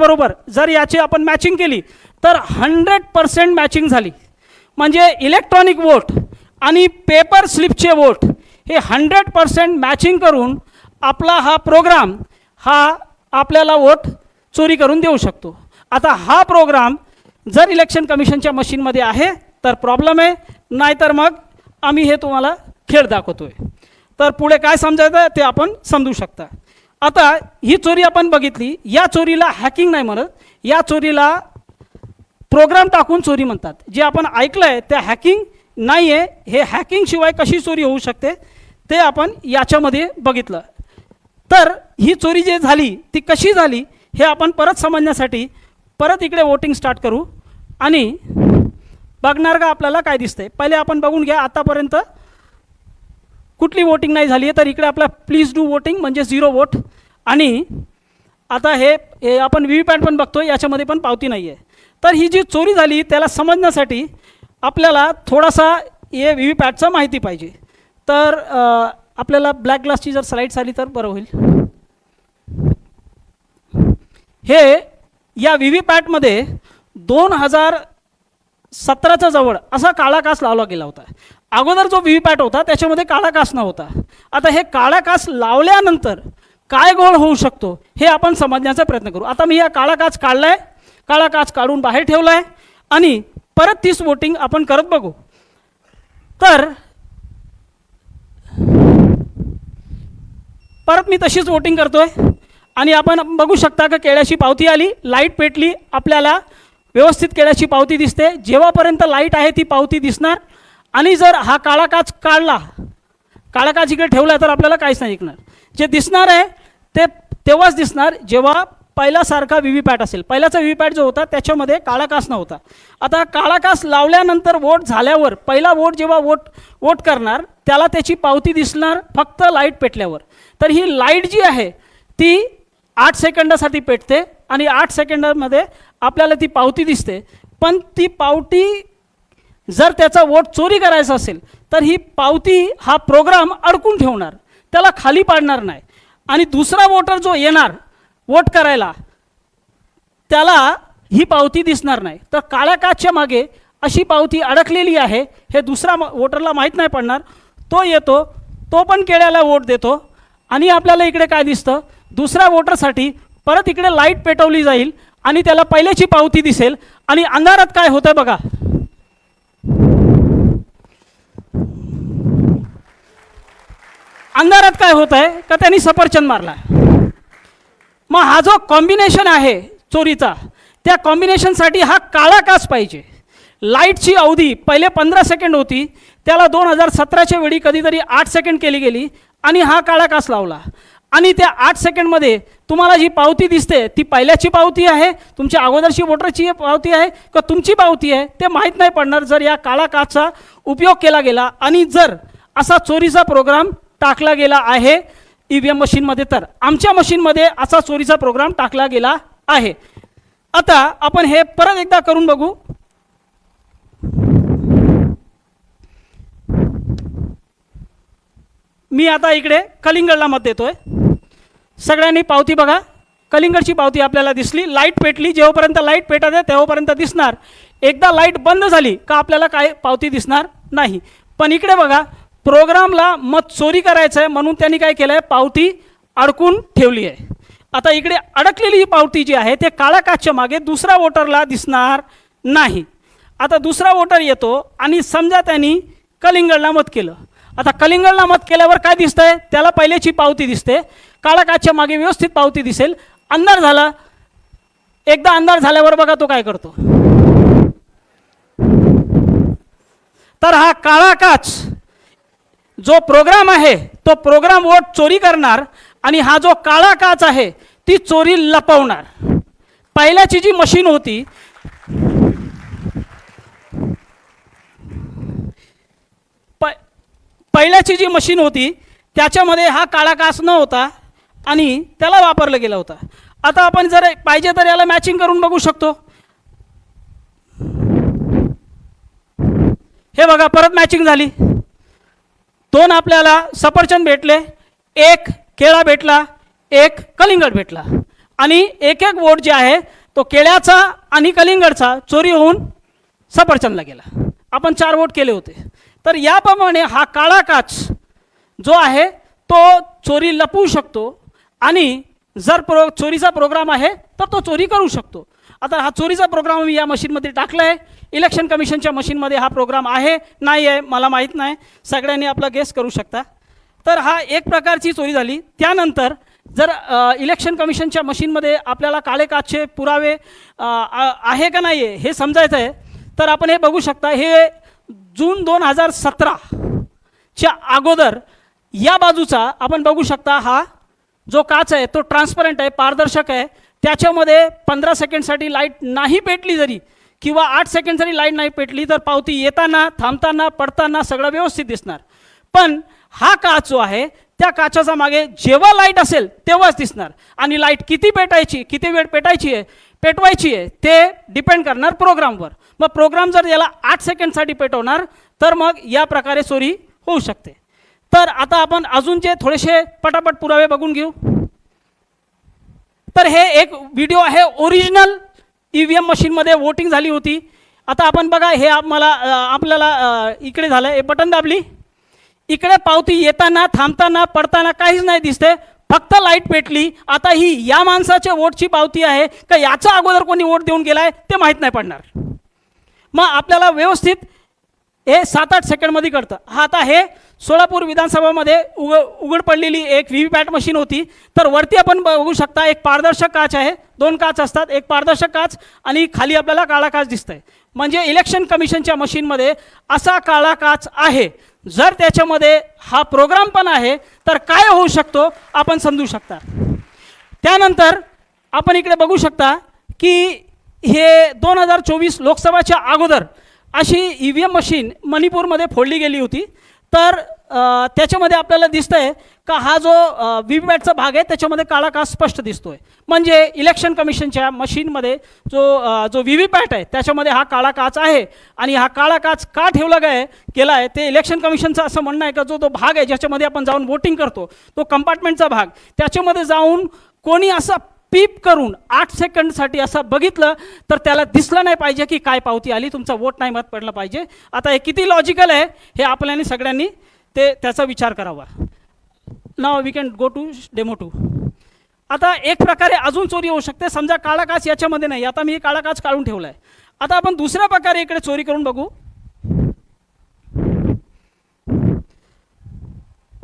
बरोबर. जर याची आपण मॅचिंग केली तर हंड्रेड पर्सेंट मॅचिंग झाली. म्हणजे इलेक्ट्रॉनिक वोट आणि पेपर स्लिपचे वोट हे हंड्रेड पर्सेंट मॅचिंग करून आपला हा प्रोग्राम हा आपल्याला वोट चोरी करून देऊ शकतो. आता हा प्रोग्राम जर इलेक्शन कमिशनच्या मशीनमध्ये आहे तर प्रॉब्लेम आहे. नाहीतर मग आम्ही हे तुम्हाला खेळ दाखवतो आहे तर पुढे काय समजायचं ते आपण समजू शकता. आता ही चोरी आपण बघितली. या चोरीला हॅकिंग नाही म्हणत. या चोरीला प्रोग्राम टाकून चोरी म्हणतात. जे आपण ऐकलं आहे त्या हॅकिंग नाही आहे हे हॅकिंगशिवाय कशी चोरी होऊ शकते? ते आपण याच्यामध्ये बघितलं. तर ही चोरी जी झाली ती कशी झाली हे आपण परत समजण्यासाठी परत इकडे वोटिंग स्टार्ट करू. आणि बघणार का आपल्याला काय दिसतंय? पहिले आपण बघून घ्या आतापर्यंत. कुठली वोटिंग नाही झाली आहे तर इकडे आपला प्लीज डू वोटिंग म्हणजे झिरो वोट आणि आता हे आपण व्ही व्ही पॅट पण बघतो याच्यामध्ये पण पावती नाही आहे तर ही जी चोरी झाली त्याला समजण्यासाठी आपल्याला थोडासा हे व्ही व्ही पॅटचं माहिती पाहिजे. तर आपल्याला ब्लॅक ग्लासची जर स्लाईड्स आली तर बरं होईल. हे या व्ही व्ही पॅटमध्ये दोन हजार सतराच्या जवळ असा काळा कास लावला गेला होता. अगोदर जो व्ही पॅट होता त्याच्यामध्ये काळा कास नव्हता. आता हे काळा कास लावल्यानंतर काय गोळ होऊ शकतो हे आपण समजण्याचा प्रयत्न करू. आता मी हा काळा काच काढला आहे काळा काच काढून बाहेर ठेवला आहे आणि परत तीच वोटिंग आपण करत बघू. तर परत मी तशीच वोटिंग करतोय आणि आपण बघू शकता का केळ्याची पावती आली लाइट पेटली आपल्याला व्यवस्थित केळ्याची पावती दिसते. जेव्हापर्यंत लाइट आहे ती पावती दिसणार. आणि जर हा काळा काच काढला काळा काच इकडे ठेवला तर आपल्याला काहीच नाही ऐकणार. जे दिसणार आहे ते तेव्हाच दिसणार जेव्हा पहिल्यासारखा व्ही व्ही पॅट असेल. पहिल्याचा व्ही व्ही पॅट जो होता त्याच्यामध्ये काळा कास नव्हता. आता काळा कास लावल्यानंतर वोट झाल्यावर पहिला वोट जेव्हा वोट वोट करणार त्याला त्याची पावती दिसणार फक्त लाइट पेटल्यावर. तर ही लाइट जी आहे ती आठ सेकंदासाठी पेटते आणि आठ सेकंदामध्ये आपल्याला ती पावती दिसते. पण ती पावती जर त्याचा वोट चोरी करायचा असेल तर ही पावती हा प्रोग्राम अडकून ठेवणार. त्याला खाली पाडणार नाही. आणि दुसरा वोटर जो येणार वोट करायला त्याला ही पावती दिसणार नाही. तर काळ्या काचच्या मागे अशी पावती अडकलेली आहे हे दुसरा वोटरला माहीत नाही पडणार. तो येतो तो पण केळ्याला वोट देतो. आणि आपल्याला इकडे काय दिसतं? दुसऱ्या वोटरसाठी परत इकडे लाइट पेटवली जाईल आणि त्याला पहिल्याची पावती दिसेल. आणि अंधारात काय होतं बघा? अंधारात काय होत आहे? का त्यांनी सफरचंद मारला? मग हा जो कॉम्बिनेशन आहे चोरीचा त्या कॉम्बिनेशनसाठी हा काळा काच पाहिजे. लाईटची अवधी पहिले पंधरा सेकंड होती त्याला दोन हजार सतराच्या वेळी कधीतरी आठ सेकंड केली गेली आणि हा काळा कास लावला. आणि त्या आठ सेकंडमध्ये तुम्हाला जी पावती दिसते ती पहिल्याची पावती आहे तुमच्या अगोदरची वोटरची पावती आहे का तुमची पावती आहे ते माहीत नाही पडणार जर या काळा कासचा उपयोग केला गेला. आणि जर असा चोरीचा प्रोग्राम टाकला गेला आहे ई व्ही एम मशीनमध्ये. तर आमच्या मशीनमध्ये असा चोरीचा प्रोग्राम टाकला गेला आहे. आता आपण हे परत एकदा करून बघू. मी आता इकडे कलिंगडला मत देतोय. सगळ्यांनी पावती बघा. कलिंगडची पावती आपल्याला दिसली. लाइट पेटली. जेव्हापर्यंत लाइट पेटत आहे तेव्हापर्यंत दिसणार. एकदा लाइट बंद झाली का आपल्याला काय पावती दिसणार नाही. पण इकडे बघा. प्रोग्रामला मत चोरी करायचं आहे म्हणून त्यांनी काय केलं आहे पावती अडकून ठेवली आहे. आता इकडे अडकलेली ही पावती जी आहे ते काळ्या काचच्या मागे दुसऱ्या वोटरला दिसणार नाही. आता दुसरा वोटर येतो आणि समजा त्यांनी कलिंगडला मत केलं. आता कलिंगडला मत केल्यावर काय दिसतंय? त्याला पहिल्याची पावती दिसते. काळा काचच्या मागे व्यवस्थित पावती दिसेल. अंधार झाला. एकदा अंधार झाल्यावर बघा तो काय करतो. तर हा काळा काच जो प्रोग्राम आहे तो प्रोग्राम वोट चोरी करणार आणि हा जो काळा काच आहे ती चोरी लपवणार. पहिल्याची जी मशीन होती प पहिल्याची जी मशीन होती त्याच्यामध्ये हा काळा काच न होता आणि त्याला वापरलं गेला होता. आता आपण जर पाहिजे तर याला मॅचिंग करून बघू शकतो. हे बघा परत मॅचिंग झाली. दोन आपल्याला सफरचंद भेटले एक केळा भेटला एक कलिंगड भेटला. आणि एक एक वोट जे आहे तो केळ्याचा आणि कलिंगडचा चोरी होऊन सफरचंदला गेला. आपण चार वोट केले होते. तर याप्रमाणे हा काळा काच जो आहे तो चोरी लपवू शकतो आणि जर प्रो चोरीचा प्रोग्राम आहे तर तो चोरी करू शकतो. आता हा चोरीचा प्रोग्राम मी या मशीनमध्ये टाकला आहे इलेक्शन कमिशनच्या मशीनमध्ये हा प्रोग्राम आहे नाही आहे मला माहीत नाही. सगळ्यांनी आपला गेस करू शकता. तर हा एक प्रकारची चोरी झाली. त्यानंतर जर इलेक्शन कमिशनच्या मशीनमध्ये आपल्याला काळे काचचे पुरावे आ- आहे का नाही आहे हे समजायचं आहे. तर आपण हे बघू शकता हे जून दोन हजार सतराच्या अगोदर या बाजूचा आपण बघू शकता हा जो काच आहे तो ट्रान्सपरंट आहे पारदर्शक आहे. त्याच्यामध्ये पंधरा सेकंडसाठी लाइट नाही पेटली जरी किंवा आठ सेकंड जरी लाइट नाही पेटली तर पावती येताना थांबताना पडताना सगळं व्यवस्थित दिसणार. पण हा काच जो आहे त्या काचाचा मागे जेव्हा लाइट असेल तेव्हाच दिसणार. आणि लाइट किती पेटायची किती वेळ पेटायची आहे पेटवायची आहे ते डिपेंड करणार प्रोग्रामवर. मग प्रोग्राम जर याला आठ सेकंडसाठी पेटवणार तर मग या प्रकारे चोरी होऊ शकते. तर आता आपण अजून जे थोडेसे पटापट पुरावे बघून घेऊ. तर हे एक व्हिडिओ आहे ओरिजिनल ई व्ही एम मशीनमध्ये वोटिंग झाली होती. आता आपण बघा हे आम्हाला आपल्याला इकडे झालं हे बटन दाबली. इकडे पावती येताना थांबताना पडताना काहीच नाही दिसते. फक्त लाइट पेटली. आता ही या माणसाच्या वोटची पावती आहे. का याचा अगोदर कोणी वोट देऊन गेलाय ते माहीत नाही पडणार. मग आपल्याला व्यवस्थित हे सात आठ सेकंडमध्ये करतं हा आता हे सोलापूर विधानसभामध्ये उघ उघड पडलेली एक व्ही व्ही पॅट मशीन होती. तर वरती आपण बघू शकता एक पारदर्शक काच आहे. दोन काच असतात. एक पारदर्शक काच आणि खाली आपल्याला काळा काच दिसतंय. म्हणजे इलेक्शन कमिशनच्या मशीनमध्ये असा काळा काच आहे. जर त्याच्यामध्ये हा प्रोग्राम पण आहे तर काय होऊ शकतो आपण समजू शकता. त्यानंतर आपण इकडे बघू शकता की हे दोन हजार चोवीस लोकसभाच्या अगोदर अशी ई व्ही एम मशीन मणिपूरमध्ये फोडली गेली होती. तर त्याच्यामध्ये आपल्याला दिसतं आहे का हा जो व्ही व्ही पॅटचा भाग आहे त्याच्यामध्ये काळा काच स्पष्ट दिसतो आहे म्हणजे इलेक्शन कमिशनच्या मशीनमध्ये जो जो व्ही व्ही पॅट आहे त्याच्यामध्ये हा काळा काच आहे. आणि हा काळा काच का ठेवला काय केला आहे ते इलेक्शन कमिशनचं असं म्हणणं आहे का जो तो भाग आहे ज्याच्यामध्ये आपण जाऊन वोटिंग करतो तो कंपार्टमेंटचा भाग. त्याच्यामध्ये जाऊन कोणी असा पीप करून आठ सेकंडसाठी असं बघितलं तर त्याला दिसलं नाही पाहिजे की काय पावती आली तुमचा वोट नाही मत पडलं पाहिजे. आता हे किती लॉजिकल आहे हे आपल्याने सगळ्यांनी ते त्याचा विचार करावा. Now we can go to demo two आता एक प्रकारे अजून चोरी होऊ शकते समजा काळा काच याच्यामध्ये नाही आता मी काळा काच काढून ठेवला आहे आता आपण दुसऱ्या प्रकारे इकडे चोरी करून बघू.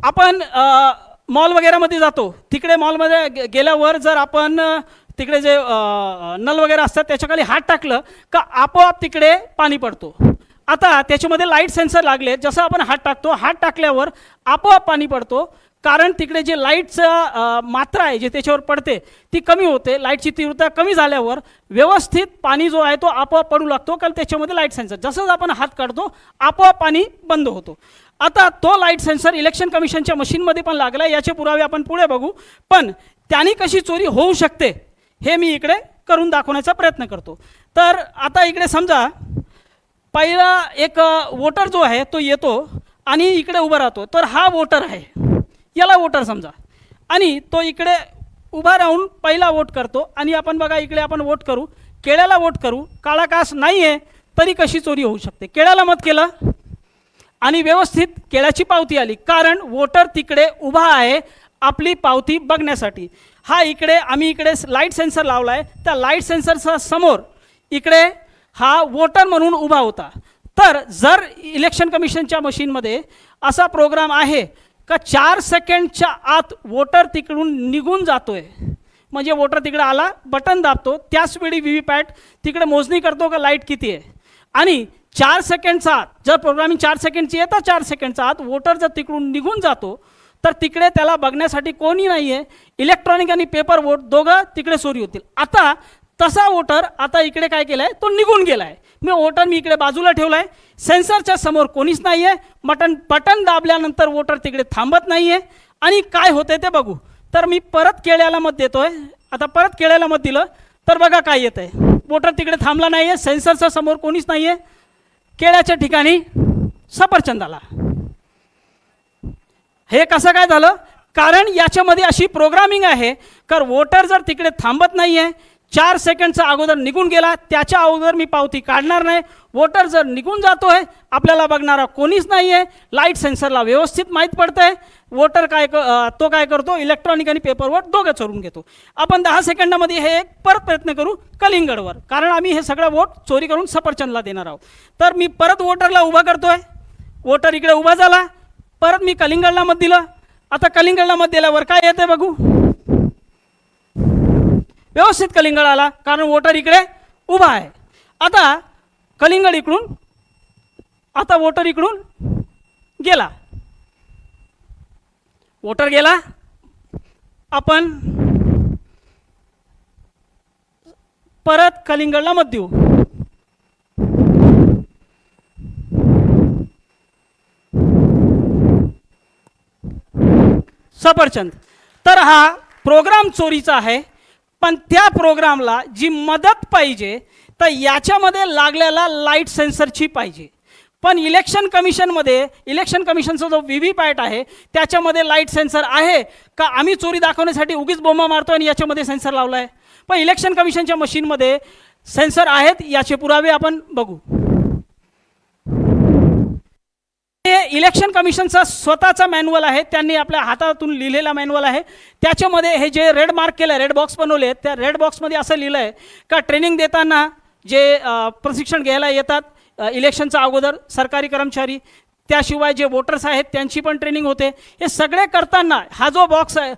आपण मॉल वगैरेमध्ये जातो. तिकडे मॉलमध्ये गे- गेल्यावर जर आपण तिकडे जे नल वगैरे असतात त्याच्याखाली हात टाकलं का आपोआप तिकडे पाणी पडतो. आता त्याच्यामध्ये लाइट सेन्सर लागले जसं आपण हात टाकतो हात टाकल्यावर आपोआप पाणी पडतो. कारण तिकडे जे लाईटचं मात्रा आहे जे त्याच्यावर पडते ती कमी होते. लाईटची तीव्रता कमी झाल्यावर व्यवस्थित पाणी जो आहे तो आपोआप पडू लागतो. कारण त्याच्यामध्ये लाइट सेन्सर. जसंच आपण हात काढतो आपोआप पाणी बंद होतो. आता तो लाइट सेन्सर इलेक्शन कमिशनच्या मशीनमध्ये पण लागला याचे पुरावे आपण पुढे बघू. पण त्यांनी कशी चोरी होऊ शकते हे मी इकडे करून दाखवण्याचा प्रयत्न करतो. तर आता इकडे समजा पहिला एक वोटर जो आहे तो येतो आणि इकडे उभा राहतो. तर हा वोटर आहे. याला वोटर समजा. आणि तो इकडे उभा राहून पहिला वोट करतो. आणि आपण बघा इकडे आपण वोट करू. केळ्याला वोट करू. काळा कास नाही आहे तरी कशी चोरी होऊ शकते? केळ्याला मत केलं? आणि व्यवस्थित केळ्याची पावती आली. कारण वोटर तिकडे उभा आहे आपली पावती बघण्यासाठी. हा इकडे आम्ही इकडे लाइट सेन्सर लावला आहे त्या लाइट सेन्सरचा समोर इकडे हा वोटर म्हणून उभा होता. तर जर इलेक्शन कमिशनच्या मशीनमध्ये असा प्रोग्राम आहे का चार सेकंडच्या आत वोटर तिकडून निघून जातोय. म्हणजे वोटर तिकडे आला बटन दाबतो त्याच वेळी व्ही व्ही पॅट तिकडे मोजणी करतो का लाइट किती आहे. आणि चार सेकंडचा आत जर प्रोग्रामिंग चार सेकंडची आहे चार सेकंडचा आत वोटर जर तिकडून निघून जातो तर तिकडे त्याला बघण्यासाठी कोणी नाही आहे इलेक्ट्रॉनिक आणि पेपर वोट दोघं तिकडे चोरी होतील. आता तसा वोटर आता इकडे काय केलं आहे तो निघून गेला आहे मी वोटर मी इकडे बाजूला ठेवला आहे सेन्सरच्या समोर कोणीच नाही आहे बटन बटन दाबल्यानंतर वोटर तिकडे थांबत नाही आहे आणि काय होते ते बघू. तर मी परत केळ्याला मत देतो आहे आता परत केळ्याला मत दिलं तर बघा काय येत आहे वोटर तिकडे थांबला नाही आहे सेन्सरच्या समोर कोणीच नाही आहे केळ्याच्या ठिकाणी सफरचंदाला. हे कसं काय झालं? कारण याच्यामध्ये अशी प्रोग्रामिंग आहे. तर वोटर जर तिकडे थांबत नाही आहे चार सेकंडचा अगोदर निघून गेला. त्याच्या अगोदर मी पावती काढणार नाही. वोटर जर निघून जातो आहे आपल्याला बघणारा कोणीच नाही आहे लाइट सेन्सरला व्यवस्थित माहीत पडतं आहे वोटर काय क तो काय करतो? इलेक्ट्रॉनिक आणि पेपर वोट दोघं चोरून घेतो. आपण दहा सेकंडामध्ये हे एक परत प्रयत्न करू कलिंगडवर. कारण आम्ही हे सगळं वोट चोरी करून सफरचंदला देणार आहोत. तर मी परत वोटरला उभा करतोय. वोटर इकडे उभा झाला. परत मी कलिंगडला मत दिलं. आता कलिंगडला मत दिल्यावर काय येते बघू? व्यवस्थित कलिंगड आला कारण वोटर इकडे उभा आहे. आता कलिंगड इकडून आता वोटर इकडून गेला. वोटर गेला. आपण परत कलिंगडला मत देऊ. सफरचंद. तर हा प्रोग्राम चोरीचा आहे. पण त्या प्रोग्रामला जी मदत पाहिजे तर याच्यामध्ये लागलेला लाइट सेन्सरची पाहिजे. पण इलेक्शन कमिशनमध्ये इलेक्शन कमिशनचा जो व्ही व्ही पॅट आहे त्याच्यामध्ये लाइट सेन्सर आहे का? आम्ही चोरी दाखवण्यासाठी उगीच बोंबा मारतो आणि याच्यामध्ये सेन्सर लावला आहे पण इलेक्शन कमिशनच्या मशीनमध्ये सेन्सर आहेत याचे पुरावे आपण बघू हे इलेक्शन कमिशनचा स्वतःचा मॅन्युअल आहे त्यांनी आपल्या हातातून लिहिलेला मॅन्युअल आहे. त्याच्यामध्ये हे जे रेड मार्क केलं आहे रेड बॉक्स बनवले आहेत त्या रेड बॉक्समध्ये असं लिहिलं आहे का ट्रेनिंग देताना जे प्रशिक्षण घ्यायला येतात इलेक्शनचा अगोदर सरकारी कर्मचारी त्याशिवाय जे वोटर्स आहेत त्यांची पण ट्रेनिंग होते. हे सगळे करताना हा जो बॉक्स आहे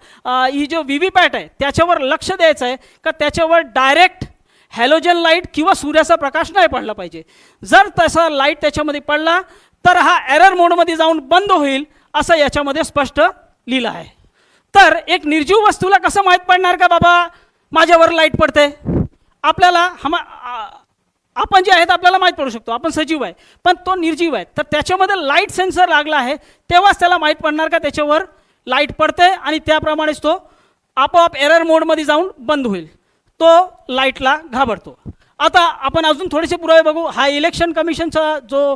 ही जो व्ही व्ही पॅट आहे त्याच्यावर लक्ष द्यायचं आहे का त्याच्यावर डायरेक्ट हॅलोजन लाइट किंवा सूर्याचा प्रकाश नाही पडला पाहिजे. जर तसा लाइट त्याच्यामध्ये पडला तर हा एरर मोडमध्ये जाऊन बंद होईल असं याच्यामध्ये स्पष्ट लिहिलं आहे. तर एक निर्जीव वस्तूला कसं माहीत पडणार का बाबा? माझ्यावर लाइट पडते. आपल्याला हमा आपण जे आहेत आपल्याला माहीत पडू शकतो. आपण सजीव आहे. पण तो निर्जीव आहे. तर त्याच्यामध्ये लाइट सेन्सर लागला आहे. तेव्हाच त्याला माहीत पडणार का त्याच्यावर लाइट पडते आणि त्याप्रमाणेच तो आपोआप एरर मोडमध्ये जाऊन बंद होईल. तो लाईटला घाबरतो. आता आपण अजून थोडेसे पुरावे बघू. हा इलेक्शन कमिशनचा जो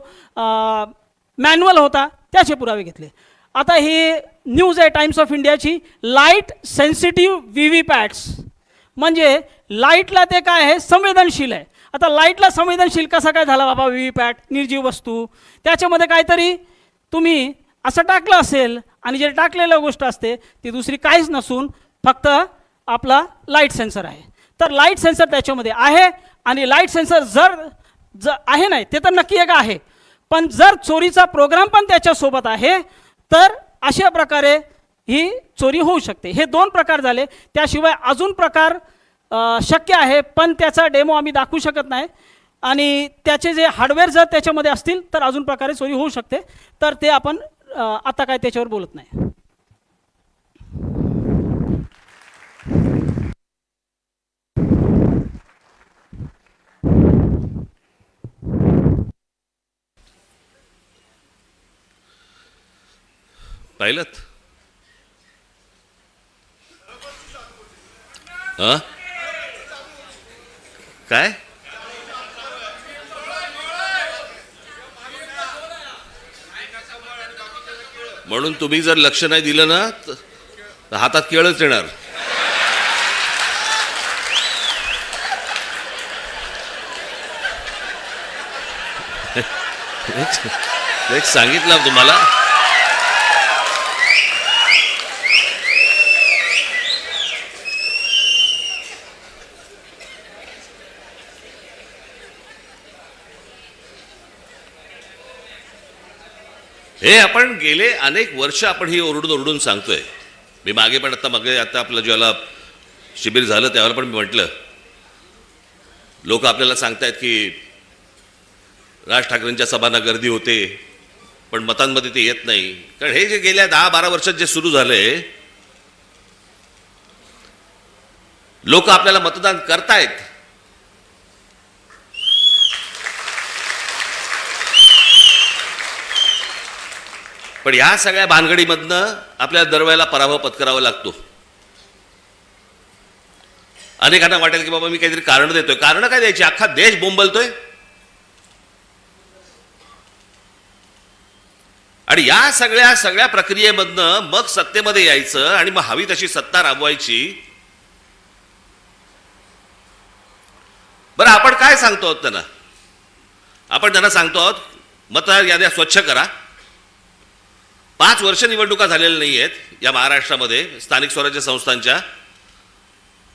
मॅन्युअल होता त्याचे पुरावे घेतले. आता ही न्यूज आहे टाइम्स ऑफ इंडियाची light sensitive V V PATs म्हणजे लाईटला ते काय आहे? संवेदनशील आहे. आता लाईटला संवेदनशील कसा काय झाला बाबा व्ही व्ही पॅट निर्जीव वस्तू. त्याच्यामध्ये काहीतरी तुम्ही असं टाकलं असेल आणि जे टाकलेलं गोष्ट असते ती दुसरी काहीच नसून फक्त आपला लाइट सेन्सर आहे. तर लाइट सेन्सर त्याच्यामध्ये आहे आणि लाइट सेन्सर जर ज आहे नाही ते तर नक्की एक आहे. पण जर चोरीचा प्रोग्राम पण त्याच्यासोबत आहे तर अशा प्रकारे ही चोरी होऊ शकते. हे दोन प्रकार झाले. त्याशिवाय अजून प्रकार शक्य आहे पण त्याचा डेमो आम्ही दाखवू शकत नाही. आणि त्याचे जे हार्डवेअर जर त्याच्यामध्ये असतील तर अजून प्रकारे चोरी होऊ शकते. तर ते आपण आता काय त्याच्यावर बोलत नाही. पाहिलं हा काय? म्हणून तुम्ही जर लक्ष नाही दिलं ना तर हातात केळच येणार. एक सांगितलं तुम्हाला? हे आपण गेले अनेक वर्ष आपण ही ओरडून ओरडून सांगतोय. मी मागे पण आता मागे आता आपलं ज्याला शिबिर झालं त्यावेळेला पण मी म्हटलं. लोक आपल्याला सांगतायत की राज ठाकरेंच्या सभांना गर्दी होते पण मतांमध्ये ते येत नाही. कारण हे जे गेल्या दहा बारा वर्षात जे सुरू झालंय लोक आपल्याला मतदान करतायत. पण या सगळ्या भानगडीमधनं आपल्याला दरवेळेला पराभव पत्करावा लागतो. अनेकांना वाटेल की बाबा मी काहीतरी कारण देतोय. कारण काय द्यायची? अख्खा देश बोंबलतोय. आणि या सगळ्या सगळ्या प्रक्रियेमधनं मग सत्तेमध्ये यायचं आणि मग हवी तशी सत्ता राबवायची. बरं आपण काय सांगतो आहोत त्यांना? आपण त्यांना सांगतो आहोत मतदार याद्या स्वच्छ करा. पाच वर्ष निवडणुका झालेल्या नाही आहेत या महाराष्ट्रामध्ये स्थानिक स्वराज्य संस्थांच्या.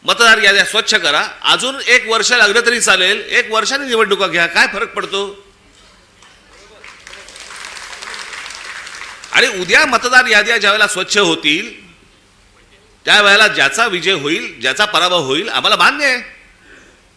मतदार याद्या स्वच्छ करा. अजून एक वर्ष लागलं तरी चालेल. एक वर्षाने निवडणुका घ्या. काय फरक पडतो? आणि उद्या मतदार याद्या ज्यावेळेला स्वच्छ होतील त्यावेळेला ज्याचा विजय होईल ज्याचा पराभव होईल आम्हाला मान्य आहे.